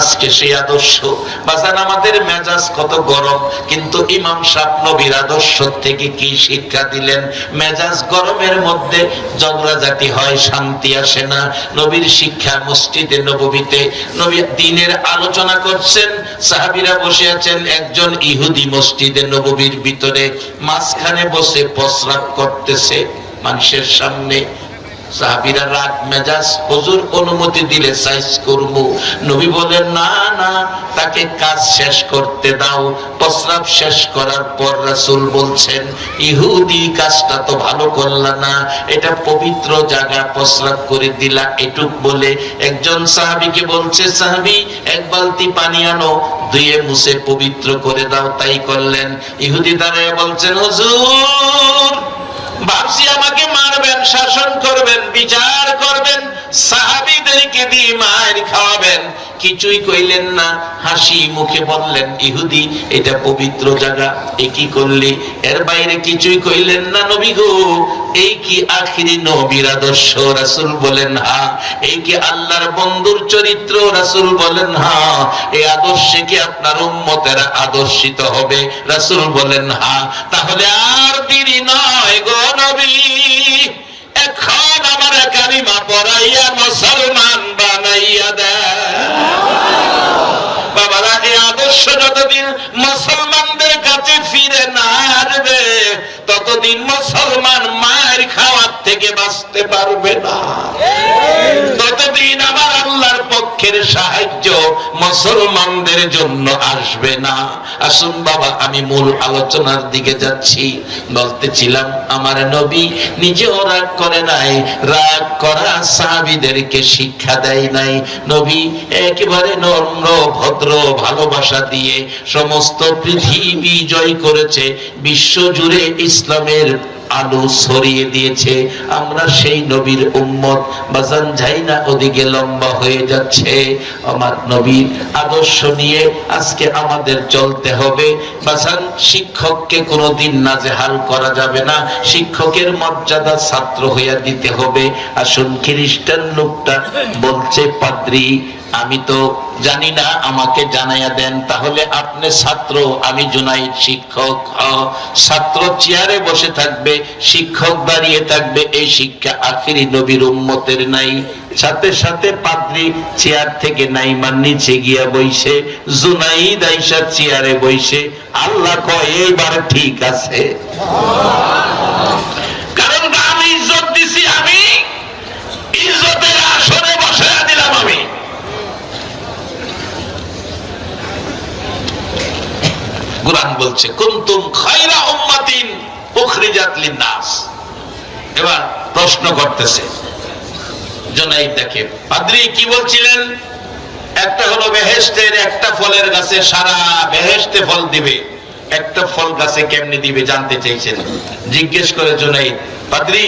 আজকে সেই আদর্শ। বাজান, আমাদের মেজাজ কত গরম, কিন্তু ইমাম সাহ নবীর আদর্শ থেকে কি শিক্ষা দিলেন? মেজাজ গরমের মধ্যে ঝগড়াঝাটি হয়, শান্তি আসে না। নবীর শিক্ষা মসজিদে নববীতে, নবী দিনের আলোচনা করছেন, সাহাবিরা বসে আছেন একজন ইহুদি মসজিদে নববীর ভিতরে, মাঝখানে বসে প্রস্রাব করতেছে মানুষের সামনে। সাহাবিরা রাগ, মেজাজ, হুজুর অনুমতি দিলে সাইজ করব। নবী বলেন, না না, তাকে কাজ শেষ করতে দাও। প্রস্রাব শেষ করার পর রাসূল বলছেন, ইহুদি কাজটা তো ভালো করলা না। এটা পবিত্র জায়গা, প্রস্রাব করে দিলা এটুক বলে। একজন সাহাবীকে বলছে, সাহাবী, এক বালতি পানি আনো। ধুয়ে মুছে পবিত্র করে দাও। তাই করলেন। ইহুদি দাঁড়ায় বলছেন, হুজুর ভাবছি আমাকে মারবেন, শাসন করবেন, বিচার করবেন, সাহাবিদেরকে দিয়ে মায়ের খাওয়াবেন। কিছুই কইলেন না, হাসি মুখে বললেন, ইহুদি, এটা পবিত্র জায়গা, এ কি করলি? এর বাইরে কিছুই কইলেন না, নবী গো, এই কি আখিরি নবীর আদর্শ? রাসূল বলেন, হা, এই কি আল্লাহর বন্ধুর চরিত্র? রাসূল বলেন, হা, এই আদর্শে কি আপনার উম্মতেরা আদর্শিত হবে? রাসূল বলেন, হা, তাহলে আর দেরি নয় গো নবী এখন আমার কালিমা পড়াইয়া মুসলমান বানাইয়া দেয়। বাবারা এই আদর্শ যতদিন মুসলমানদের কাছে ফিরে না আসবে ততদিন মুসলমান মায়ের খাওয়ার থেকে বাঁচতে পারবে না। ততদিন আমার আল্লাহর পক্ষের সাহায্য মুসলমানদের জন্য আসবে না। আসুন বাবা, আমি মূল আলোচনার দিকে যাচ্ছি। বলতেছিলাম, আমার নবী নিজেও রাগ করে নাই, রাগ করা সাহাবিদেরকে শিক্ষা দেয় নাই। নবী একেবারে নম্র, ভদ্র, ভালোবাসা দিয়ে সমস্ত পৃথিবী জয় করেছে। বিশ্ব জুড়ে ইসলামের আলো ছড়িয়ে দিয়েছে। আমরা সেই নবীর উম্মত। বাজান যাই না ওদিকে লম্বা হয়ে যাচ্ছে। আমার নবীর আদর্শ নিয়ে আজকে আমাদের চলতে হবে। বাজান, শিক্ষককে কোনোদিন নাজেহাল করা যাবে না। শিক্ষকের মর্যাদা ছাত্র হইয়া দিতে হবে। আসুন খ্রিস্টান লোকটা বলছে, পাদ্রী আমি তো জানি না, আমাকে জানাইয়া দেন। তাহলে আপনি ছাত্র, আমি জুনাই শিক্ষক ছাত্র চেয়ারে বসে থাকবে, শিক্ষক দাঁড়িয়ে থাকবে, এই শিক্ষা আখিরি নবীর উম্মতের নাই। সাথে সাথে পাদ্রি চেয়ার থেকে নাইমার নিচে গিয়া বইছে জুনাই দাইসা চেয়ারে বইছে আল্লাহ কয়, এইবার ঠিক আছে। কোরআন বলছে, কুনতুম খায়রা উম্মাতিন উখরিজাত লিন-নাস। এবার প্রশ্ন করতেছে। জনাইদ দেখে, পাদ্রী, কি বলছিলেন? একটা হলো বেহেশতের একটা ফলের গাছে সারা বেহেশতে ফল দিবে। একটা ফল গাছে কেমনে দিবে জানতে চাইছেন? জিজ্ঞেস করে জনাইদ, পাদ্রী,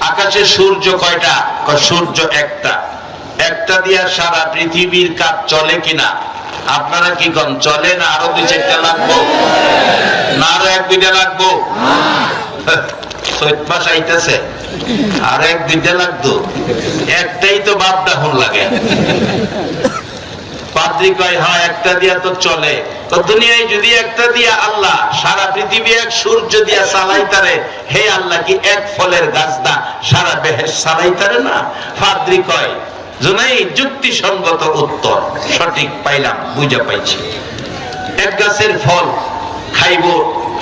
আকাশে সূর্য কয়টা? সূর্য একটা। একটা দিয়া সারা পৃথিবীর কাজ চলে কিনা? আপনারা কি কন? চলে না আরও দুই চারটা লাগবো। না আরও এক, দুইটা লাগবো। হ্যাঁ একটা দিয়া তো চলে। যদি একটা দিয়া আল্লাহ, সারা পৃথিবী সূর্য দিয়া চালাইতারে হে আল্লাহ কি এক ফলের গাছ দা সারা বেহেস চালাইতারে না? পাদ্রি কয় জুনাই যুক্তিসঙ্গত উত্তর, সঠিক পাইলাম, বুঝা পাইছি। এক গাছের ফল খাইবো,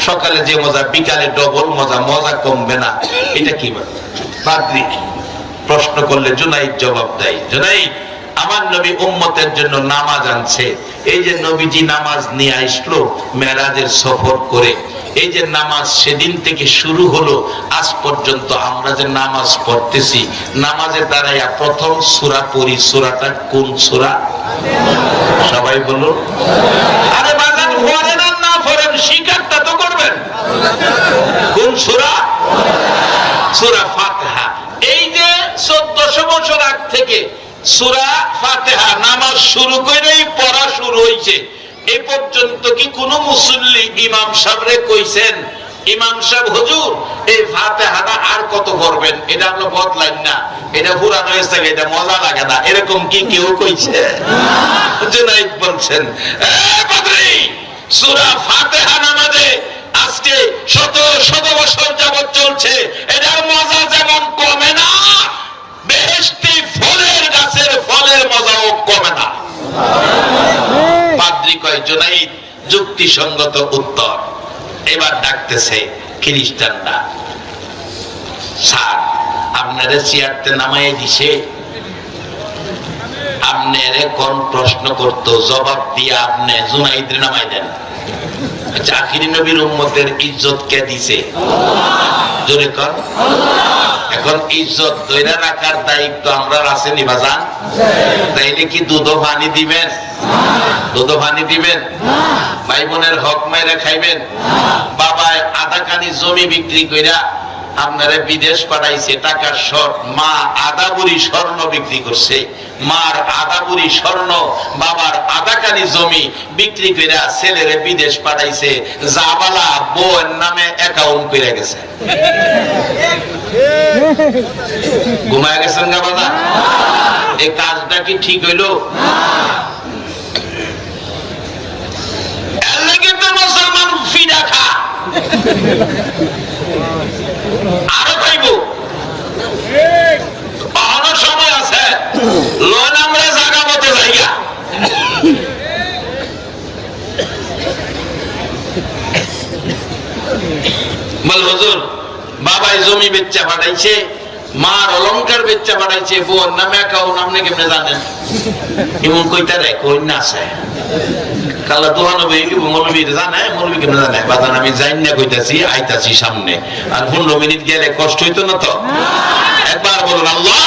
সকালে যে মজা, বিকালে ডবল মজা মজা কমবে না। এটা কি বলে? পাদ্রি প্রশ্ন করলে জুনাইদ জবাব দেয়, জুনাইদ, আমার নবী উম্মতের জন্য নামাজ আনছে। এই যে নবীজি নামাজ নিয়ে আসলো, মেরাজের সফর করে এই যে নামাজ সেদিন থেকে শুরু হলো, আজ পর্যন্ত আমরা যে নামাজ পড়তেছি, নামাজের দ্বারাইয়া প্রথম সূরা পড়ি, সূরাটা কোন সূরা? সবাই বলুন আরে আর না তো করবেন। কোন সূরা? সূরা ফাতিহা। এই যে 1400 বছর আগ থেকে সূরা ফাতিহা, নামাজ শুরু করেই পড়া শুরু হয়েছে এ পর্যন্ত কি কোন মুসল্লি ইমাম সাহেবরে কইছেন ইমাম সাহেব হুজুর এই ফাতিহাটা আর কত করবেন এটা আমরা বদলাইন না। এটা পুরানো হয়েছে এটা মজা লাগে না। এরকম কি কেউ কইছে? জুনাইদ বলছেন "এ পাদ্রী, সূরা ফাতিহা নামাজে আজকে শত শত বছর যাবত চলছে। এটার মজা যেমন কমে না বেহেশতি ফলের গাছের ফলের মজাও কমে না। পাদ্রী কয় জুনাইদ যুক্তিসঙ্গত উত্তর। এবার ডাকতেছে খ্রিস্টানরা। স্যার চেয়ারতে নামাই দিছে। আপনারে কোন প্রশ্ন করত, জবাব দিয়ে আপনি জুনাইদের নামাই দেন। আচ্ছা আখিরি নবীর উম্মতের ইজ্জত কে দিছে? জোরে কর এখন ইজ্জত ধরে রাখার দায়িত্ব আমরা আসেনি বাজান তাইলে কি দুধ পানি দিবেন? দুধ পানি দিবেন? ভাই বোনের হক মাইরা খাইবেন? বাবা আধা কানি জমি বিক্রি কইরা আপনারা বিদেশ পাঠাইছে, টাকার শর্ট মা আধা বুড়ি স্বর্ণ বিক্রি করছে। মার আধা বুড়ি স্বর্ণ, বাবার আধা কানি জমি বিক্রি কইরা ছেলেরে বিদেশ পাঠাইছে। জাবালা বউয়ের নামে অ্যাকাউন্ট করে গেছে। ঘুমায় গেছেন গা বাবা? এই কাজটা কি ঠিক হইল? এর লাগি তো মুসলমান ফিডা খা আরও পাইব অনেক সময় আছে। লোন বল হুজুর, বাবাই জমি বেচা পাঠাইছে, মার অলংকার বেচা পাঠাইছে বোন নামে অ্যাকাউন্ট আপনি কেমনে জানেন? এমন কইতা রে কই না কালা দোহানো বই কি মৌলবী জানে মৌলবী কেন জানে বাদান আমি যাই না কইতাছি, আইতাছি সামনে। আর পনেরো মিনিট গেলে কষ্ট হইতো না তো? একবার বলুন, আল্লাহ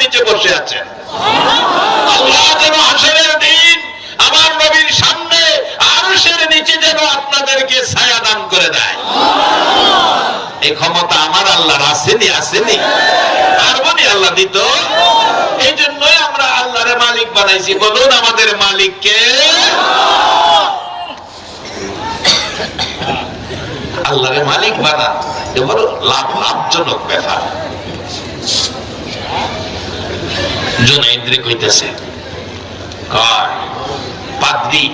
নিচে বসে আছেন। আল্লাহ যেন আমার নবীর সামনে আরশের নিচে যেন আপনাদেরকে ছায়া দান করে দেয়। ক্ষমতা আমার আল্লাহর আসেনি আসেনি। পারবনি আল্লাহ দিত। এই জন্যই আমরা আল্লাহরে মালিক বানাইছি। বলুন আমাদের মালিককে। আল্লাহরে মালিক বানা। এ বড় লাভ লাভজনক ব্যাপার। জুনাইদ্রে কইতেছে, কয়, পাদ্রি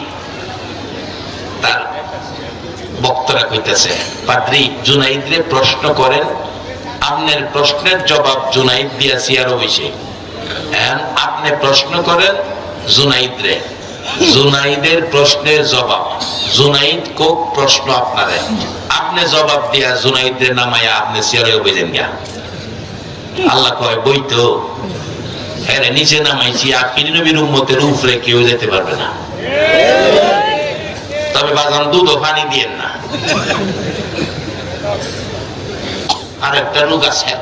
বক্তরা কইতেছে, পাদ্রি, জুনাইদরে প্রশ্ন করেন আপনার প্রশ্নের জবাব জুনাইদ দিয়াছি আরও বেশি আপনি প্রশ্ন করেন, জুনাইদরে। জুনাইদের প্রশ্নের জবাব, জুনাইদ কোক প্রশ্ন আপনারে? আপনি জবাব দিয়া জুনাইদের নামায়া আপনি সিয়ারে বুঝেন গিয়া। আল্লাহ কয়, বই তো হ্যাঁ নিচে নামাইছি আখিরি নবীর উম্মতের উপরে কেউ যেতে পারবে না। তবে বাজান দুধ পানি দিয়েন না। আর একটা রোগ আছে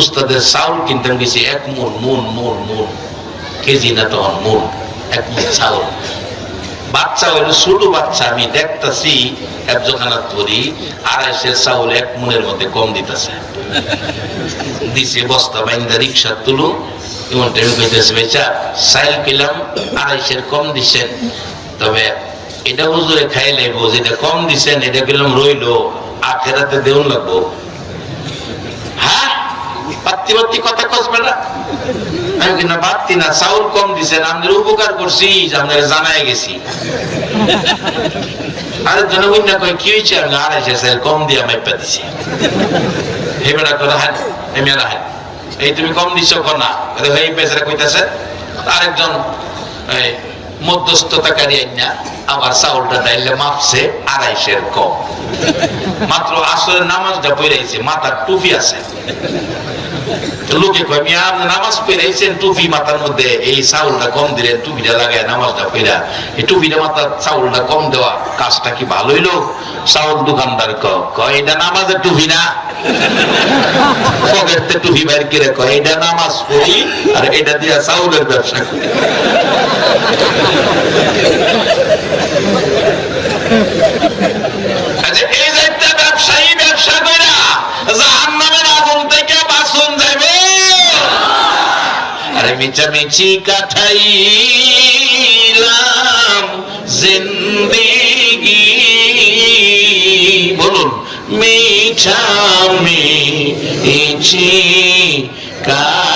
উস্তাদের চাউল কিনতে গেছি এক মন মন মন মন কেজি না তখন মন, এক মন চাউল বাচ্চা ছোট বাচ্চা, আমি দেখতাছি একজোখানা তরি, আড়াইশের চাউল এক মনের মধ্যে কম দিতেছে। দিছে বস্তা বাইন্দা রিক্সা তুলু এমন টাইম কইতেছে, বেচা সাইল পেলাম, আড়াইশের কম দিছেন। তবে এটা হুজুরে খাই লাইব যেটা কম দিছেন, এটা পেলাম রইল? আখেরাতে দেউন লাগবো। হ্যাঁ? কিনা কম জানাই গেছি। কি হয়েছে কম দিয়ে দিছি। এই তুমি কম দিচ্ছ না এই পেছনে কইতাছে। আরেকজন মধ্যস্থতাকারী আইনা আমার চাউলটা ডাইলে মাপছে আড়াইশের কম। মাত্র আসরের নামাজটা বইরাইছে মাথার টুপি আছে। লোকে কয় মিয়া নামাজ পড়াইছেন টুপি মাথার মধ্যে এই চাউলটা কম দিলেন টুপিটা লাগায় নামাজটা পড়া। এই টুপিটা মাথার চাউলটা কম দেওয়া কাজটা কি ভালো হইল? চাউল দোকানদার কয় এটা নামাজের টুপি না। টুপি বাইর করে কয় এটা নামাজ পড়ি আর এটা দিয়া চাউলের ব্যবসা করি। আচ্ছা, এই যে ব্যবসায়ী ব্যবসা কইরা জাহান্নামের আগুন থেকে বাঁচুন যাবে আরে মিচামিচি কাঠাইলাম জিন্দিগি। মিঠা মিছি কাটাইলাম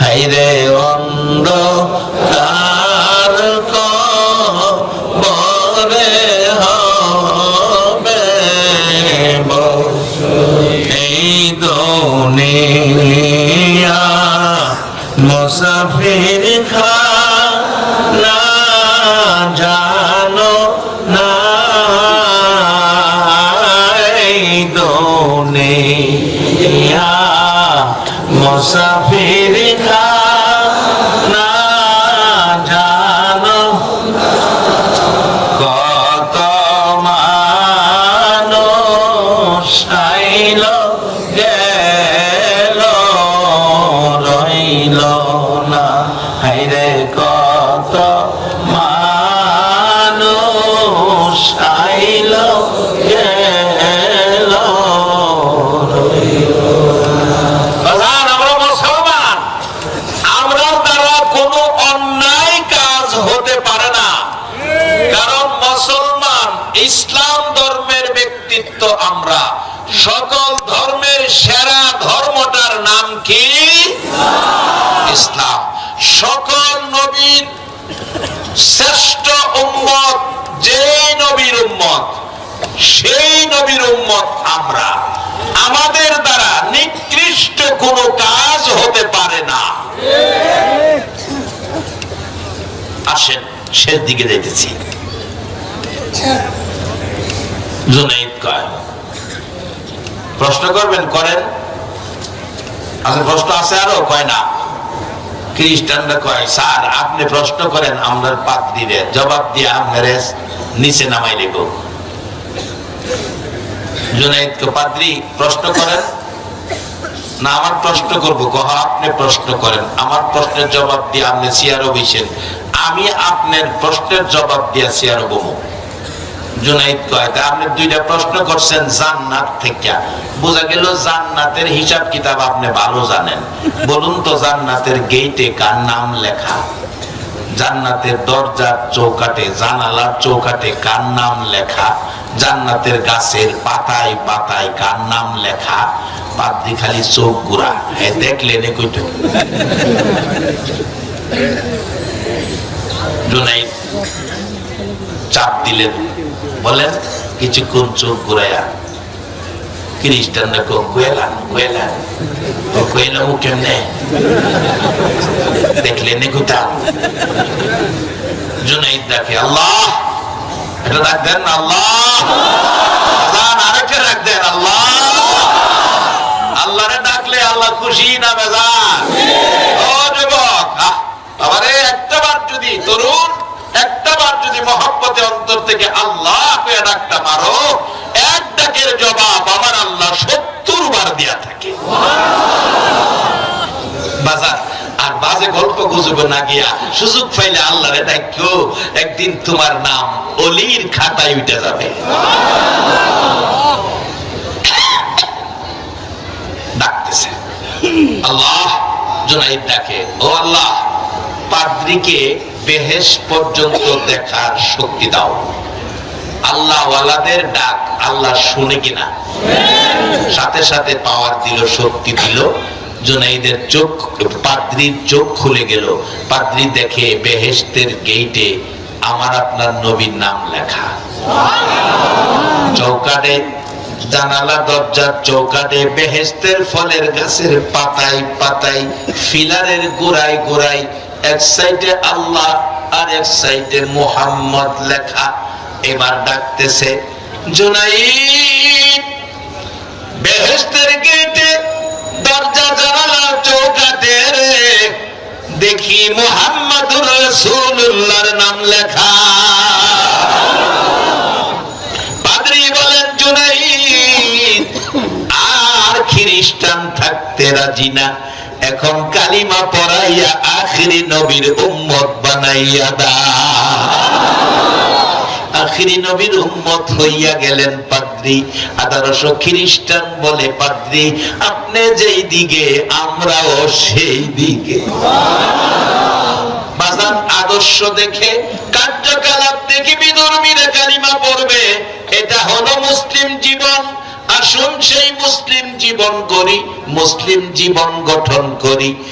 হাইরে অন্ধকার কো বরে হবে? এই দুনিয়া মুসাফির খা না জানো না। এই মুসাফির খা কোনো কাজ হতে পারে না। আসেন, শেষ দিকে কয়, প্রশ্ন করবেন, করেন? আচ্ছা প্রশ্ন আছে আরও, কয় না? খ্রিস্টানরা কয়, স্যার, আপনি প্রশ্ন করেন আমরা পাত্রীরে জবাব দিয়ে আপনার নিচে নামাই লিব জুনাইদ কে পাদ্রি, প্রশ্ন করেন? না, আমার প্রশ্ন করব, কহ, আপনি প্রশ্ন করেন। আমার প্রশ্নের জবাব দিয়ে আপনি চেয়ারও বসেন আমি আপনার প্রশ্নের জবাব দিয়ে চেয়ারও বমু বোঝা গেল হিসাব কিতাব আপনি ভালো জানেন। বলুন তো জান্নাতের গেইটে কার নাম লেখা? জান্নাতের দরজার চৌকাটে, জানালার চৌকাটে কার নাম লেখা? জান্নাতের গাছের পাতায় পাতায় কার নাম লেখা, পাদ্রি খালি চোখ গুড়া। হ্যাঁ দেখলেন চাপ দিলেন। বলেন, কিছুক্ষণ চোখ ঘুরাইয়া, খ্রিস্টানরা কো কোয়েলান ও কেমনে? দেখলেন কোথা জুনাইদ ডাকে, আল্লাহ এটা ডাক আল্লাহ আজান আরেকটা ডাক আল্লাহ আল্লাহরে ডাকলে আল্লাহ খুশি না বেজান ও যুবক বাবারে একটা যদি তরুণ একটা বার যদি মহব্বতে অন্তর থেকে আল্লাহ হয়ে ডাকটা মারো এক ডাকের জবাব আমার আল্লাহ সত্তর বার দিয়া থাকে বাজার বাজে গল্প গুজব না গিয়া সুযোগ পাইলে আল্লাহরে একদিন তোমার নাম অলির খাতায় উঠে যাবে। ডাকতেছে। আল্লাহ জুনাইদ ডাকে, ও আল্লাহ, পাদ্রিকে বেহেস পর্যন্ত দেখার শক্তি দাও। আল্লাহ ওয়ালাদের ডাক আল্লাহ শুনে কিনা? সাথে সাথে পাওয়ার দিল, শক্তি দিল। জুনাইদের চোখ, পাদ্রির চোখ খুলে গেল। পাদ্রি দেখে বেহেস্তের গেইটে আমার আপনার নবীর নাম লেখা। চৌকাটে জানালা, দরজার চৌকাটে বেহেস্তের ফলের গাছের পাতায় পাতায়, ফিলারের গোড়ায় গোড়ায়, এক সাইডে আল্লাহ আর এক সাইডে মোহাম্মদ লেখা। এবার ডাকতেছে, জুনাইদ বেহেস্তের গেটে দরজা জানালা চৌকাটে রে দেখি মোহাম্মদুর রাসূলুল্লাহর নাম লেখা। পাদ্রী বলেন, জুনাইদ, আর খ্রিস্টান থাকতে রাজি না। এখন কালিমা পড়াইয়া আখিরি নবীর উম্মত বানাইয়া দা আখিরি নবীর উম্মত হইয়া গেলেন পাদ্রী। আঠারোশো খ্রিস্টান বলে, পাদ্রী, আপনি যেই দিকে, আমরাও সেই দিকে। বাজার আদর্শ দেখে, কার্যকলাপ দেখে বিধর্মীরা কালিমা পড়বে। এটা হলো মুসলিম জীবন। আসুন সেই মুসলিম জীবন করি, মুসলিম জীবন গঠন করি।